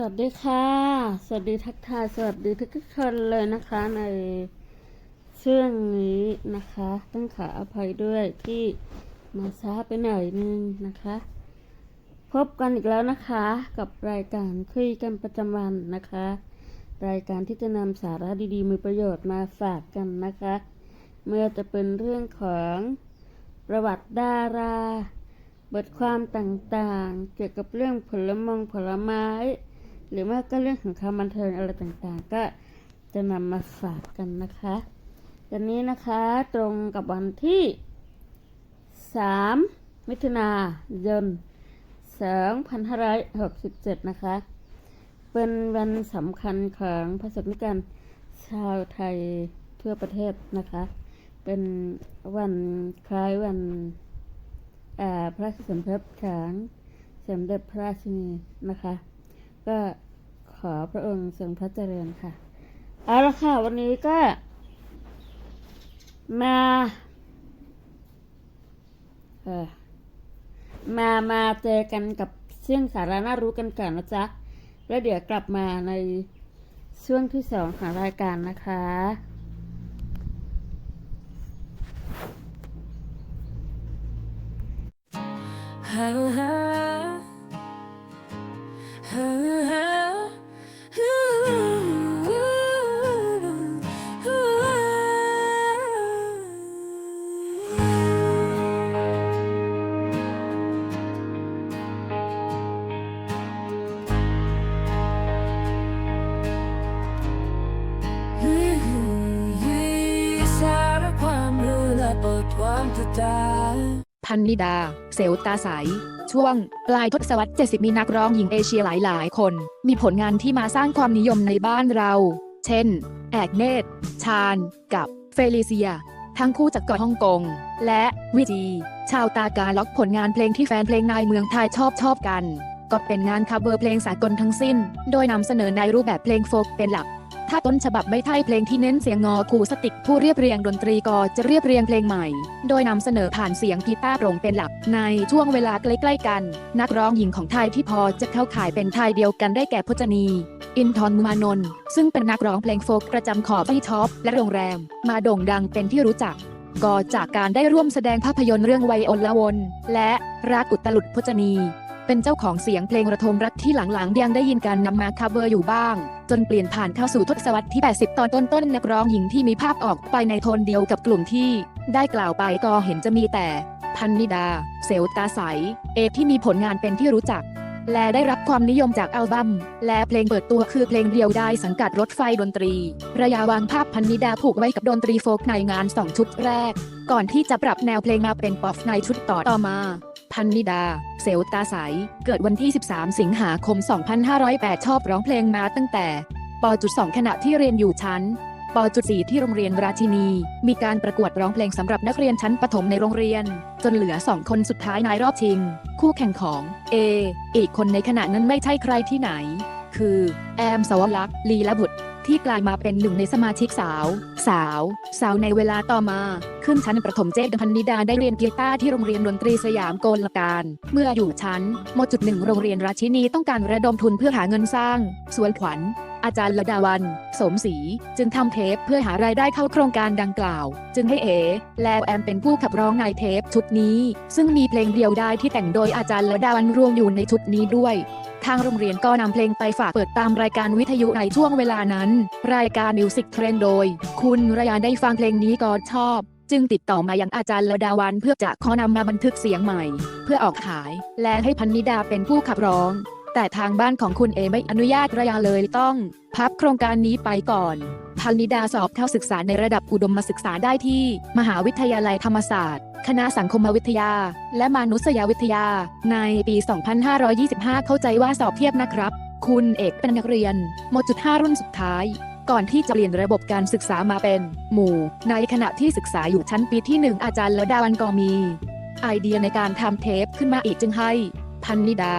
สวัสดีค่ะ สวัสดีทักทาย สวัสดีทุกคนเลยนะคะในช่วงนี้นะคะ ต้องขออภัยด้วยที่มาช้าไปหน่อยนึงนะคะ พบกันอีกแล้วนะคะ กับรายการคุยกันประจำวันนะคะ รายการที่จะนำสาระดีๆ มีประโยชน์มาฝากกันนะคะ เมื่อจะเป็นเรื่องของประวัติดารา บทความต่างๆ เกี่ยวกับเรื่องผลมงผลไม้ หรือว่าก็เรื่องของความบันเทิงอะไรต่างๆ ก็จะนำมาฝากกันนะคะวันนี้นะคะตรงกับวันที่ 3 มิถุนายน2567 นะคะ เป็นวันสำคัญของพระสงฆ์นิกรชาวไทยทั่วประเทศนะคะ เป็นวันคล้ายวันพระราชสมภพของสมเด็จพระราชินีนะคะ ก็ ขอพระองค์ทรงพระเจริญค่ะ เอาละค่ะ วันนี้ก็ มาเออมามาเจอกันกับเชื่องสาระน่ารู้กันก่อนนะจ๊ะ แล้วเดี๋ยวกลับมาในช่วงที่สองของรายการนะคะส นนิดา เซลตาใส ช่วง ปลายทศวรรษ 70 มีนักร้องหญิงเอเชียหลายๆ คน มีผลงานที่มาสร้างความนิยมในบ้านเรา เช่น แอกเนตชาญ กับเฟลิเซีย ทั้งคู่จากเกาะฮ่องกง และวิจี ชาวตากาล็อกผลงานเพลงที่แฟนเพลงในเมืองไทยชอบชอบกัน ก็เป็นงานคัฟเวอร์เพลงสากลทั้งสิ้น โดยนำเสนอในรูปแบบเพลงโฟกเป็นหลัก ถ้าต้นฉบับไม่ใช่เพลงที่เน้นเสียงงอคูสติก ผู้เรียบเรียงดนตรีก็จะเรียบเรียงเพลงใหม่ โดยนำเสนอผ่านเสียงกีตาร์โปร่งเป็นหลัก ในช่วงเวลาใกล้ๆกัน นักร้องหญิงของไทยที่พอจะเข้าข่ายเป็นไทยเดียวกันได้แก่พจนี อินทร์มุมานนท์ซึ่งเป็นนักร้องเพลงโฟกประจำขอบไอท็อปและโรงแรม มาโด่งดังเป็นที่รู้จักก็จากการได้ร่วมแสดงภาพยนตร์เรื่องไวยอลวนและรักอุตลุดพจนี เป็นเจ้าของเสียงเพลงระทมรักที่หลังๆยังได้ยินการนำมาคัฟเวอร์อยู่บ้าง จนเปลี่ยนผ่านเข้าสู่ทศวรรษที่ 80 ตอนต้นๆนักร้องหญิงที่มีภาพออกไปในโทนเดียวกับกลุ่มที่ ได้กล่าวไปก็เห็นจะมีแต่ พันนิดา เซลตาใส เอกที่มีผลงานเป็นที่รู้จัก และได้รับความนิยมจากอัลบั้ม และเพลงเปิดตัวคือเพลงเดียวได้สังกัดรถไฟดนตรี ระยะวางภาพพันนิดาผูกไว้กับดนตรีโฟกในงานสองชุดแรก ก่อนที่จะปรับแนวเพลงมาเป็นป๊อปในชุดต่อต่อมา พันนิดาเซลตาใส เกิดวันที่ 13 สิงหาคม 2508 ชอบร้องเพลงมาตั้งแต่ป .2 ขณะที่เรียนอยู่ชั้นป .4 ที่โรงเรียนราชินี มีการประกวดร้องเพลงสำหรับนักเรียนชั้นประถมในโรงเรียน จนเหลือ2คนสุดท้ายในรอบชิง คู่แข่งของ A อีกคนในขณะนั้นไม่ใช่ใครที่ไหน คือ แอมสวรักษ์ลีละบุตร ที่กลายมาเป็นหนึ่งในสมาชิกสาว สาว สาวในเวลาต่อมา ขึ้นชั้นประถมเจดพันนิดาได้เรียนกีตาร์ที่โรงเรียนดนตรีสยามโกลการ เมื่ออยู่ชั้นมจุดหนึ่งโรงเรียนราชินีต้องการระดมทุนเพื่อหาเงินสร้าง สวนขวัญ อาจารย์ระดาวัน สมศรีจึงทำเทปเพื่อหารายได้เข้าโครงการดังกล่าว จึงให้เอ และแอมเป็นผู้ขับร้องในเทปชุดนี้ ซึ่งมีเพลงเดียวได้ที่แต่งโดยอาจารย์ระดาวันรวมอยู่ในชุดนี้ด้วยทางโรงเรียนก็นำเพลงไปฝากเปิดตามรายการวิทยุในช่วงเวลานั้น รายการมิวสิกเทรนโดย คุณระยาได้ฟังเพลงนี้ก็ชอบ จึงติดต่อมายังอาจารย์ระดาวันเพื่อจะขอนำมาบันทึกเสียงใหม่ เพื่อออกขาย และให้พันนิดาเป็นผู้ขับร้อง แต่ทางบ้านของคุณเอไม่อนุญาตระยาเลยต้อง พับโครงการนี้ไปก่อนพันนิดาสอบเข้าศึกษาในระดับอุดมศึกษาได้ที่ มหาวิทยาลัยธรรมศาสตร์ คณะสังคมวิทยา และมนุษยวิทยา ในปี 2525 เข้าใจว่าสอบเทียบนะครับ คุณเอกเป็นนักเรียนมจุด5รุ่นสุดท้าย ก่อนที่จะเปลี่ยนระบบการศึกษามาเป็น หมู่ ในขณะที่ศึกษาอยู่ชั้นปีที่ 1 อาจารย์ละดาวันก็มี ไอเดียในการทำเทปขึ้นมาอีกจึงให้ พันนิดา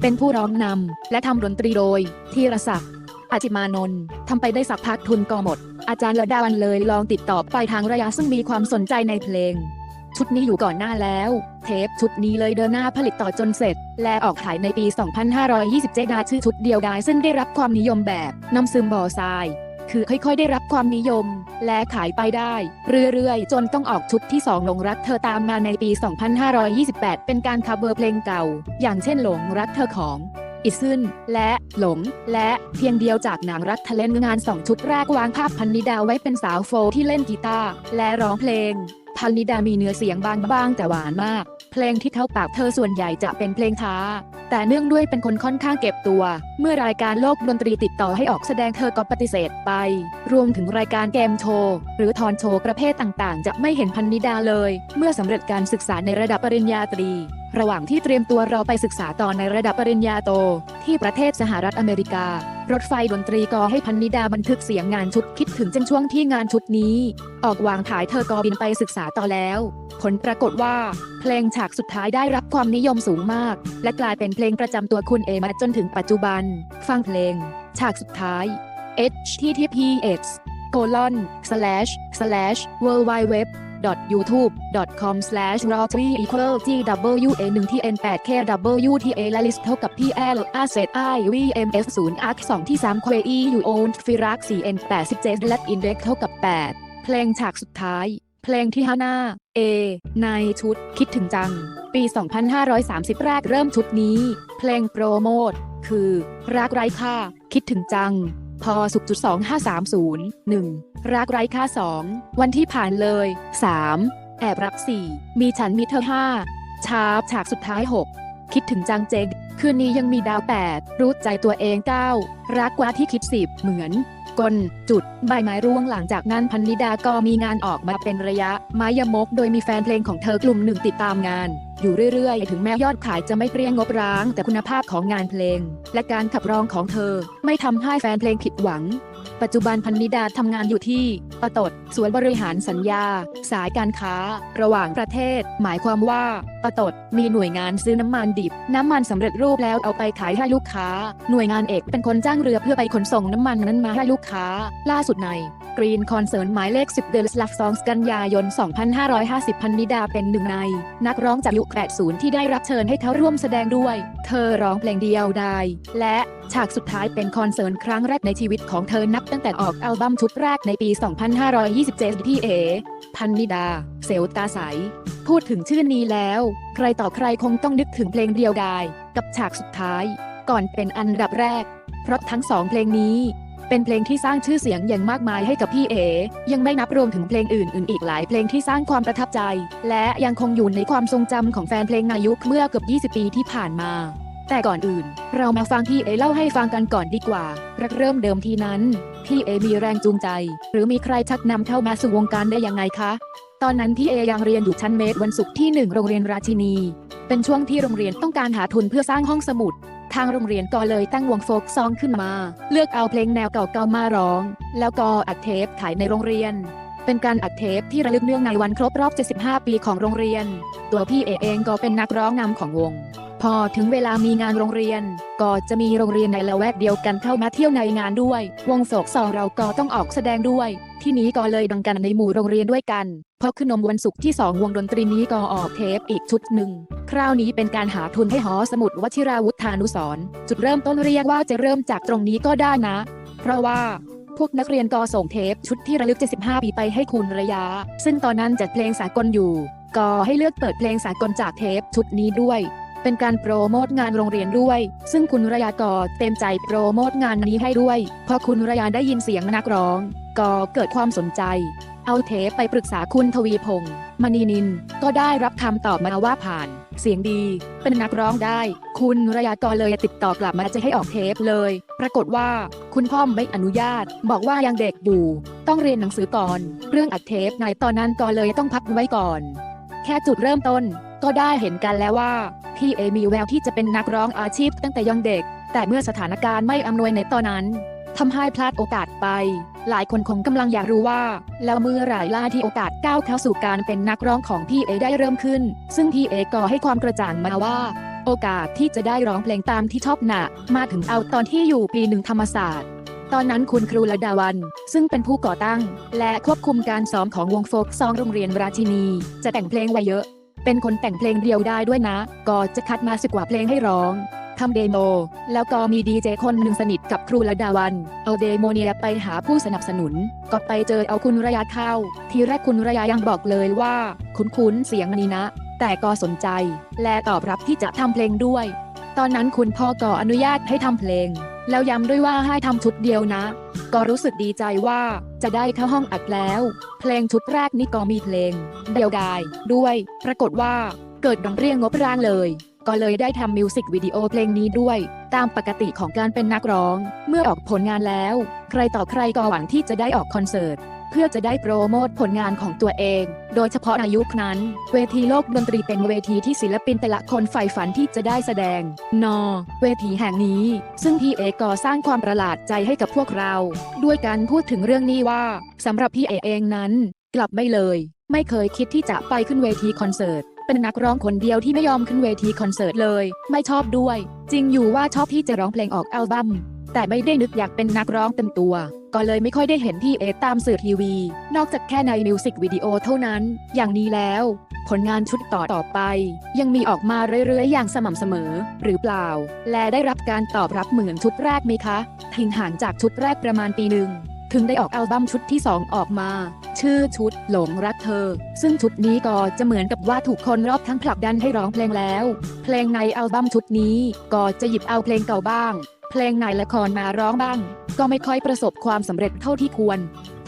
เป็นผู้ร้องนำและทำดนตรีโดยธีรศักดิ์อาจิมานนท์ทำไปได้สักพักทุนก็หมด อาจารย์ละดาวันเลยลองติดต่อไปทางระยะซึ่งมีความสนใจในเพลง ชุดนี้อยู่ก่อนหน้าแล้ว เทปชุดนี้เลยเดินหน้าผลิตต่อจนเสร็จ และออกขายในปี 2527นาชื่อชุดเดียวดายซึ่งได้รับความนิยมแบบน้ำซึมบอทราย คือค่อยๆ ได้รับความนิยม และขายไปได้ เรื่อยๆ จนต้องออกชุดที่ 2 หลงรักเธอตามมาในปี 2528 เป็นการคัฟเวอร์เพลงเก่า อย่างเช่นหลงรักเธอของอิซึนและหลง และเพียงเดียวจากหนังรักทะเลนงานสองชุดแรกวางภาพพันนิดาไว้เป็นสาวโฟที่เล่นกีตาร์และร้องเพลงพันนิดามีเนื้อเสียงบางๆแต่หวานมาก เพลงที่เข้าปากเธอส่วนใหญ่จะเป็นเพลงช้า แต่เนื่องด้วยเป็นคนค่อนข้างเก็บตัว เมื่อรายการโลกดนตรีติดต่อให้ออกแสดงเธอก็ปฏิเสธไป รวมถึงรายการเกมโชว์ หรือทอนโชว์ประเภทต่างๆ จะไม่เห็นพันนิดาเลย เมื่อสำเร็จการศึกษาในระดับปริญญาตรี ระหว่างที่เตรียมตัวเราไปศึกษาต่อในระดับปริญญาโต ที่ประเทศสหรัฐอเมริกา รถไฟดนตรีก็ให้พันนิดาบันทึกเสียงงานชุดคิดถึงจังช่วงที่งานชุดนี้ ออกวางขายเธอก็บินไปศึกษาต่อแล้ว ผลปรากฏว่า เพลงฉากสุดท้ายได้รับความนิยมสูงมาก และกลายเป็นเพลงประจำตัวคุณเอมาจนถึงปัจจุบัน ฟังเพลง ฉากสุดท้าย https colon slash slash w w w y o u t u b e c o m r o t r y e q u a l g w a 1 t n 8 k w t a และ list เท่ากับ p l a z i v m f 0 arc 2ที่3 q e u o n f i r a c 4 n 8 7และ index เท่ากับ 8 เพลงฉากสุดท้าย เพลงที่5หน้า A ในชุดคิดถึงจัง ปี 2530 แรกเริ่มชุดนี้ เพลงโปรโมท คือ รักไร้ค่า คิดถึงจัง พอสุกจุด2530 1. รักไร้ค่า 2 วันที่ผ่านเลย 3. แอบรัก 4 มีฉันมีเธอ 5 ชาร์ปฉากสุดท้าย 6 คิดถึงจังเจงคืนนี้ยังมีดาว 8 รู้ใจตัวเอง 9 รักกว่าที่คิด 10 เหมือน กล จุด ใบไม้ร่วงหลังจากนั้นพันนิดาก็มีงานออกมาเป็นระยะไม้ยมก โดยมีแฟนเพลงของเธอกลุ่มหนึ่งติดตามงาน อยู่เรื่อยๆ ถึงแม้ยอดขายจะไม่เปรี้ยงงบร้าง แต่คุณภาพของงานเพลง และการขับร้องของเธอ ไม่ทำให้แฟนเพลงผิดหวัง ปัจจุบันพันนิดาทำงานอยู่ที่ปตดสวนบริหารสัญญา สายการค้า ระหว่างประเทศ หมายความว่าปตดมีหน่วยงานซื้อน้ำมันดิบ น้ำมันสำเร็จรูปแล้วเอาไปขายให้ลูกค้า หน่วยงานเอกเป็นคนจ้างเรือเพื่อไปขนส่งน้ำมันนั้นมาให้ลูกค้า ล่าสุดใน Green Concern หมายเลข 10 เดือนสลักซองกันยายน 2550 พันนิดาเป็นหนึ่งใน นักร้องจากยุค 80 ที่ได้รับเชิญให้เขาร่วมแสดงด้วย เธอร้องเพลงเดียวได้และ ฉากสุดท้ายเป็นคอนเสิร์ตครั้งแรกในชีวิตของเธอนับตั้งแต่ออกอัลบั้มชุดแรกในปี 2527พี่เอ พันนิดา เซลตาใส พูดถึงชื่อนี้แล้ว ใครต่อใครคงต้องนึกถึงเพลงเดียวดาย กับฉากสุดท้าย ก่อนเป็นอันดับแรก เพราะทั้งสองเพลงนี้ เป็นเพลงที่สร้างชื่อเสียงอย่างมากมายให้กับพี่เอ ยังไม่นับรวมถึงเพลงอื่นๆ อีกหลายเพลงที่สร้างความประทับใจ และยังคงอยู่ในความทรงจำของแฟนเพลงในยุคเมื่อเกือบ 20 ปีที่ผ่านมา แต่ก่อนอื่น เรามาฟังพี่เอเล่าให้ฟังกันก่อนดีกว่ารักเริ่มเดิมทีนั้น พี่เอมีแรงจูงใจ หรือมีใครชักนำเข้ามาสู่วงการได้ยังไงคะ ตอนนั้นพี่เอยังเรียนอยู่ชั้นเมตรวันศุกร์ที่หนึ่งโรงเรียนราชินี เป็นช่วงที่โรงเรียนต้องการหาทุนเพื่อสร้างห้องสมุด ทางโรงเรียนก็เลยตั้งวงโฟกซองขึ้นมา เลือกเอาเพลงแนวเก่าๆมาร้อง แล้วก็อัดเทปขายในโรงเรียนเป็นการอัดเทปที่ระลึกเนื่องในวันครบรอบ 75 ปีของโรงเรียน ตัวพี่เอเองก็เป็นนักร้องนำของวง พอถึงเวลามีงานโรงเรียน ก็จะมีโรงเรียนในละแวกเดียวกันเข้ามาเที่ยวในงานด้วย วงโศกซองเราก็ต้องออกแสดงด้วย ที่นี้ก็เลยดังกันในหมู่โรงเรียนด้วยกันพอขึ้นนมวันศุกร์ที่ 2 วงดนตรีนี้ก็ออกเทปอีกชุดหนึ่ง คราวนี้เป็นการหาทุนให้หอสมุดวชิราวุธานุสรจุดเริ่มต้นเรียกว่าจะเริ่มจากตรงนี้ก็ได้นะ เพราะว่าพวกนักเรียนก็ส่งเทปชุดที่ระลึก 75 ปีไปให้คุณระยะ ซึ่งตอนนั้นจัดเพลงสากลอยู่ ก็ให้เลือกเปิดเพลงสากลจากเทปชุดนี้ด้วย เป็นการโปรโมทงานโรงเรียนด้วย ซึ่งคุณระยะก็เต็มใจโปรโมทงานนี้ให้ด้วย พอคุณระยะได้ยินเสียงนักร้อง ก็เกิดความสนใจ เอาเทปไปปรึกษาคุณทวีพงศ์มณีนิน ก็ได้รับคำตอบมาว่าผ่าน เสียงดี เป็นนักร้องได้ คุณระยะก็เลยติดต่อกลับมาจะให้ออกเทปเลย ปรากฏว่าคุณพ่อไม่อนุญาต บอกว่ายังเด็กอยู่ ต้องเรียนหนังสือก่อน เรื่องอัดเทปในตอนนั้นก็เลยต้องพักไว้ก่อน แค่จุดเริ่มต้น ก็ได้เห็นกันแล้วว่า พี่เอมีแววที่จะเป็นนักร้องอาชีพตั้งแต่ยังเด็ก แต่เมื่อสถานการณ์ไม่อำนวยในตอนนั้นทำให้พลาดโอกาสไป หลายคนคงกำลังอยากรู้ว่า แล้วเมื่อไหร่ล่าที่โอกาสก้าวเข้าสู่การเป็นนักร้องของพี่เอได้เริ่มขึ้น ซึ่งพี่เอก็ให้ความกระจ่างมาว่า โอกาสที่จะได้ร้องเพลงตามที่ชอบหนะมาถึงเอาตอนที่อยู่ปีหนึ่งธรรมศาสตร์ ตอนนั้นคุณครูระดาวัน ซึ่งเป็นผู้ก่อตั้ง และควบคุมการซ้อมของวงโฟกซองโรงเรียนราชินี จะแต่งเพลงไว้เยอะ เป็นคนแต่งเพลงเดียวได้ด้วยนะ ก็จะคัดมาสิกว่าเพลงให้ร้องทำเดโม แล้วก็มีดีเจคนหนึ่งสนิทกับครูระดาวัน เอาเดโมเนียไปหาผู้สนับสนุน ก็ไปเจอเอาคุณระยะเข้า ทีแรกคุณระยะยังบอกเลยว่า คุ้นๆเสียงนี้นะ แต่ก็สนใจ และตอบรับที่จะทำเพลงด้วย ตอนนั้นคุณพ่อก็อนุญาตให้ทำเพลง แล้วย้ำด้วยว่าให้ทำชุดเดียวนะ ก็รู้สึกดีใจว่าจะได้เข้าห้องอัดแล้ว เพลงชุดแรกนี่ก็มีเพลง เดียวดายด้วย ปรากฏว่าเกิดดังเรียงงบร่างเลย ก็เลยได้ทำมิวสิกวิดีโอเพลงนี้ด้วย ตามปกติของการเป็นนักร้อง เมื่อออกผลงานแล้ว ใครต่อใครก็หวังที่จะได้ออกคอนเสิร์ต เพื่อจะได้โปรโมทผลงานของตัวเอง โดยเฉพาะในยุคนั้น เวทีโลกดนตรีเป็นเวทีที่ศิลปินแต่ละคนใฝ่ฝันที่จะได้แสดง นอ เวทีแห่งนี้ ซึ่งพี่เอก็สร้างความประหลาดใจให้กับพวกเรา ด้วยการพูดถึงเรื่องนี้ว่าสำหรับพี่เอเองนั้น กลับไม่เลย ไม่เคยคิดที่จะไปขึ้นเวทีคอนเสิร์ตเป็นนักร้องคนเดียวที่ไม่ยอมขึ้นเวทีคอนเสิร์ตเลย ไม่ชอบด้วย จริงอยู่ว่าชอบที่จะร้องเพลงออกอัลบั้ม แต่ไม่ได้นึกอยากเป็นนักร้องเต็มตัว ก็เลยไม่ค่อยได้เห็นพี่เอตามสื่อทีวี นอกจากแค่ในมิวสิกวิดีโอเท่านั้น อย่างนี้แล้ว ผลงานชุดต่อต่อไป ยังมีออกมาเรื่อยๆ อย่างสม่ำเสมอ หรือเปล่า และได้รับการตอบรับเหมือนชุดแรกไหมคะ ทิ้งห่างจากชุดแรกประมาณปีหนึ่งถึงได้ออกอัลบั้มชุดที่ 2 ออกมา ชื่อชุดหลงรักเธอ ซึ่งชุดนี้ก็จะเหมือนกับว่าถูกคนรอบทั้งผลักดันให้ร้องเพลงแล้ว เพลงในอัลบั้มชุดนี้ก็จะหยิบเอาเพลงเก่าบ้าง เพลงในละครมาร้องบ้าง ก็ไม่ค่อยประสบความสำเร็จเท่าที่ควร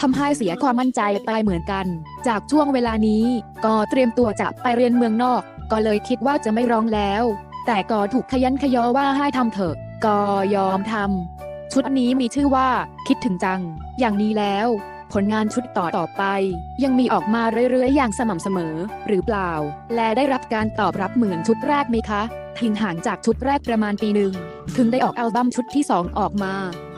ทำให้เสียความมั่นใจไปเหมือนกัน จากช่วงเวลานี้ ก็เตรียมตัวจะไปเรียนเมืองนอก ก็เลยคิดว่าจะไม่ร้องแล้ว แต่ก็ถูกขยันขยอว่าให้ทำเถอะ ก็ยอมทำชุดนี้มีชื่อว่า คิดถึงจัง อย่างนี้แล้ว ผลงานชุดต่อต่อไป ยังมีออกมาเรื่อยๆ อย่างสม่ำเสมอ หรือเปล่า และได้รับการตอบรับเหมือนชุดแรกไหมคะทิ้งห่างจากชุดแรกประมาณปีหนึ่ง ถึงได้ออกอัลบั้มชุดที่ 2 ออกมา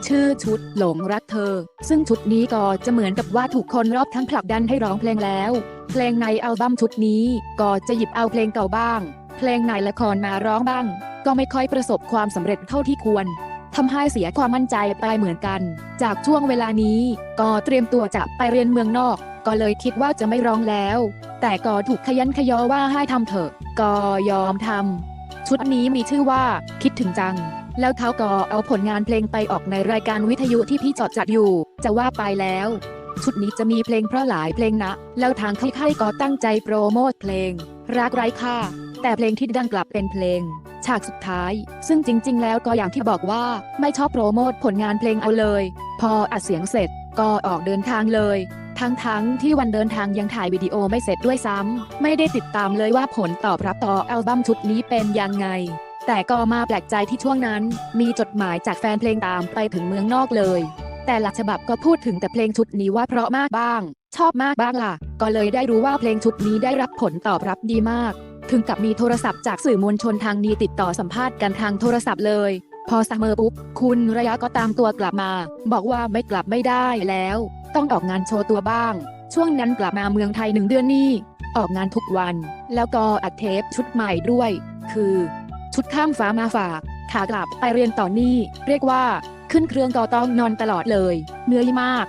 ชื่อชุดหลงรักเธอ ซึ่งชุดนี้ก็จะเหมือนกับว่าถูกคนรอบทั้งผลักดันให้ร้องเพลงแล้ว เพลงในอัลบั้มชุดนี้ก็จะหยิบเอาเพลงเก่าบ้าง เพลงในละครมาร้องบ้าง ก็ไม่ค่อยประสบความสำเร็จเท่าที่ควร ทำให้เสียความมั่นใจไปเหมือนกัน จากช่วงเวลานี้ ก็เตรียมตัวจะไปเรียนเมืองนอก ก็เลยคิดว่าจะไม่ร้องแล้ว แต่ก็ถูกขยันขยอว่าให้ทำเถอะ ก็ยอมทำชุดนี้มีชื่อว่า คิดถึงจัง แล้วเขาก็เอาผลงานเพลงไปออกในรายการวิทยุที่พี่จอดจัดอยู่ จะว่าไปแล้ว ชุดนี้จะมีเพลงเพราะหลายเพลงนะ แล้วทางค่ายๆก็ตั้งใจโปรโมทเพลง รักไร้ค่า แต่เพลงที่ดังกลับเป็นเพลง ฉากสุดท้าย ซึ่งจริง ๆ แล้วก็อย่างที่บอกว่าไม่ชอบโปรโมทผลงานเพลงเอาเลย พออัดเสียงเสร็จก็ออกเดินทางเลย ทั้งๆที่วันเดินทางยังถ่ายวิดีโอไม่เสร็จด้วยซ้ำไม่ได้ติดตามเลยว่าผลตอบรับต่ออัลบั้มชุดนี้เป็นยังไง แต่ก็มาแปลกใจที่ช่วงนั้น มีจดหมายจากแฟนเพลงตามไปถึงเมืองนอกเลย แต่หละฉบับก็พูดถึงแต่เพลงชุดนี้ว่าเพราะมากบ้าง ชอบมากบ้างล่ะ ก็เลยได้รู้ว่าเพลงชุดนี้ได้รับผลตอบรับดีมาก ถึงกับมีโทรศัพท์จากสื่อมวลชนทางนี้ติดต่อสัมภาษณ์กันทางโทรศัพท์เลย พอซัมเมอร์ปุ๊บ คุณระยะก็ตามตัวกลับมา บอกว่าไม่กลับไม่ได้แล้ว ต้องออกงานโชว์ตัวบ้าง ช่วงนั้นกลับมาเมืองไทยหนึ่งเดือนนี่ออกงานทุกวัน แล้วก็อัดเทปชุดใหม่ด้วย คือ ชุดข้ามฟ้ามาฝากขากลับไปเรียนต่อนี่เรียกว่าขึ้นเครื่องก็ต้องนอนตลอดเลยเหนื่อยมาก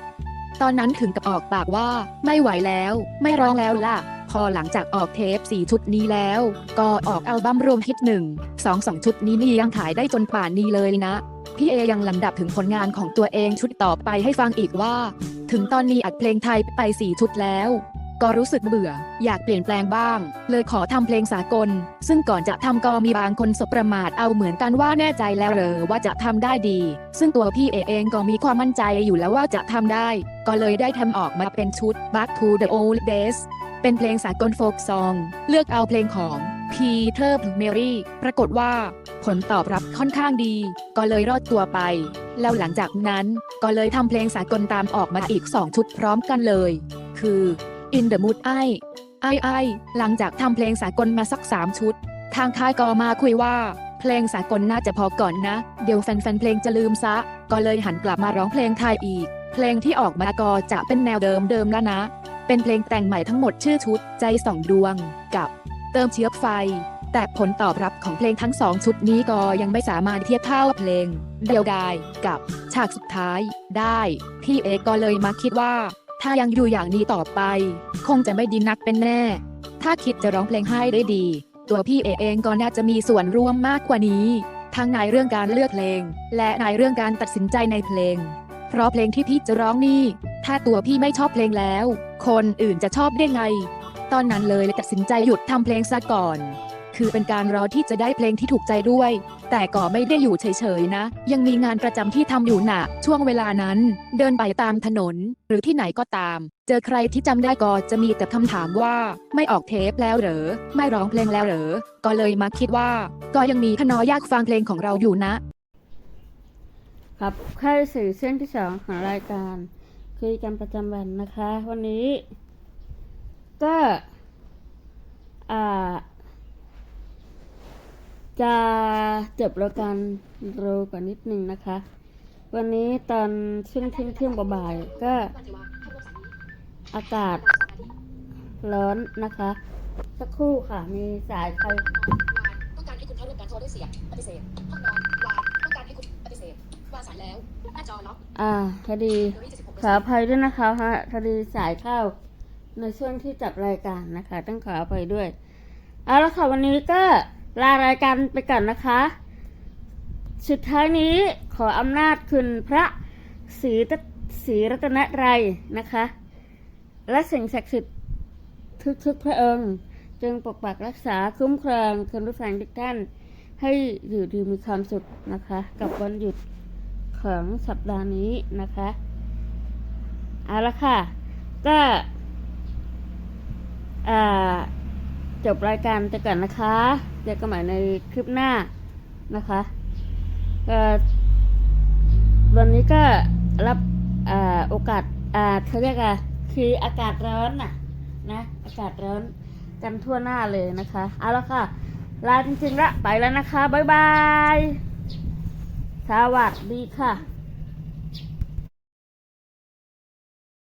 ตอนนั้นถึงกับออกปากว่าไม่ไหวแล้ว ไม่ร้องแล้วล่ะ พอหลังจากออกเทปสีชุดนี้แล้ว ก็ออกอัลบั้มรวมฮิตหนึ่งสองสองชุดนี้นี่ยังขายได้จนป่านนี้เลยนะ พี่เอยังลำดับถึงผลงานของตัวเองชุดต่อไปให้ฟังอีกว่า ถึงตอนนี้อัดเพลงไทยไปสี่ชุดแล้วก็รู้สึกเบื่อ อยากเปลี่ยนแปลงบ้าง เลยขอทำเพลงสากล ซึ่งก่อนจะทำก็มีบางคนสบประมาทเอาเหมือนกันว่าแน่ใจแล้วเหรอว่าจะทำได้ดี ซึ่งตัวพี่เอเองก็มีความมั่นใจอยู่แล้วว่าจะทำได้ ก็เลยได้ทำออกมาเป็นชุด Back to the Old Days เป็นเพลงสากลโฟกซอง เลือกเอาเพลงของ Peter Mary ปรากฏว่า ผลตอบรับค่อนข้างดี ก็เลยรอดตัวไป แล้วหลังจากนั้นก็เลยทำเพลงสากลตามออกมาอีก 2 ชุดพร้อมกันเลย คือ In the Mood ไอไอไอหลังจากทำเพลงสากลมาสัก 3 ชุด ทางค่ายก็มาคุยว่า เพลงสากลน่าจะพอก่อนนะ เดี๋ยวแฟนๆเพลงจะลืมซะ ก็เลยหันกลับมาร้องเพลงไทยอีก เพลงที่ออกมาก็จะเป็นแนวเดิมเดิมๆแล้วนะ เป็นเพลงแต่งใหม่ทั้งหมดชื่อชุด ใจสองดวง กับ เติมเชื้อไฟ แต่ผลตอบรับของเพลงทั้งสองชุดนี้ก็ยังไม่สามารถเทียบเท่าเพลง เดียวดายกับ ฉากสุดท้าย ได้ พี่เอก็เลยมาคิดว่า ถ้ายังอยู่อย่างนี้ต่อไป คงจะไม่ดีนักเป็นแน่ ถ้าคิดจะร้องเพลงให้ได้ดี ตัวพี่เอเองก็น่าจะมีส่วนร่วมมากกว่านี้ทั้งในเรื่องการเลือกเพลง และในเรื่องการตัดสินใจในเพลง เพราะเพลงที่พี่จะร้องนี่ ถ้าตัวพี่ไม่ชอบเพลงแล้ว คนอื่นจะชอบได้ไง ตอนนั้นเลยเลยตัดสินใจหยุดทำเพลงซะก่อน คือเป็นการรอที่จะได้เพลงที่ถูกใจด้วย แต่ก็ไม่ได้อยู่เฉยๆนะ ยังมีงานประจำที่ทำอยู่น่ะช่วงเวลานั้น เดินไปตามถนน หรือที่ไหนก็ตาม เจอใครที่จำได้ก็จะมีแต่คำถามว่า ไม่ออกเทปแล้วเหรอ ไม่ร้องเพลงแล้วเหรอ ก็เลยมาคิดว่า ก็ยังมีขนออยากฟังเพลงของเราอยู่นะ ครับเข้าสู่เส้นที่สองของรายการคุยกันประจำวันนะคะ วันนี้ ก็จะจบรายการเร็วกว่านิดนึงนะคะ วันนี้ตอนช่วงเที่ยงเที่ยงบ่ายก็ อากาศร้อนนะคะ สักครู่ค่ะ มีสายใครต้องการให้คุณเข้าร่วมการโทรด้วยเสียงปฏิเสธห้องนอนวาง วางสายแล้วหน้าจอล็อกอ่าพอดีโดย26%ขออภัยด้วยนะคะฮะพอดีสายเข้าในช่วงที่จับรายการนะคะ ต้องขออภัยด้วยเอาละค่ะวันนี้ก็ลารายการไปก่อนนะคะ สุดท้ายนี้ขออำนาจคุณพระศรีตศรีรัตนไรยนะคะ และสิ่งศักดิ์สิทธิ์ทุกๆพระองค์จงปกปักรักษาคุ้มครองคุณผู้ฟังทุกท่าน ให้อยู่ดีมีความสุขนะคะ กับวันหยุด ของสัปดาห์นี้นะคะเอาละค่ะ ก็อ่าจบรายการไปก่อนนะคะเจอกันใหม่ในคลิปหน้านะคะวันนี้ก็รับอ่าโอกาสอ่าเขาเรียกอะคืออากาศร้อนน่ะนะอากาศร้อนกันทั่วหน้าเลยนะคะ เอาละค่ะ ลาจริงๆละไปแล้วนะคะ บ๊ายบาย สวัสดีค่ะ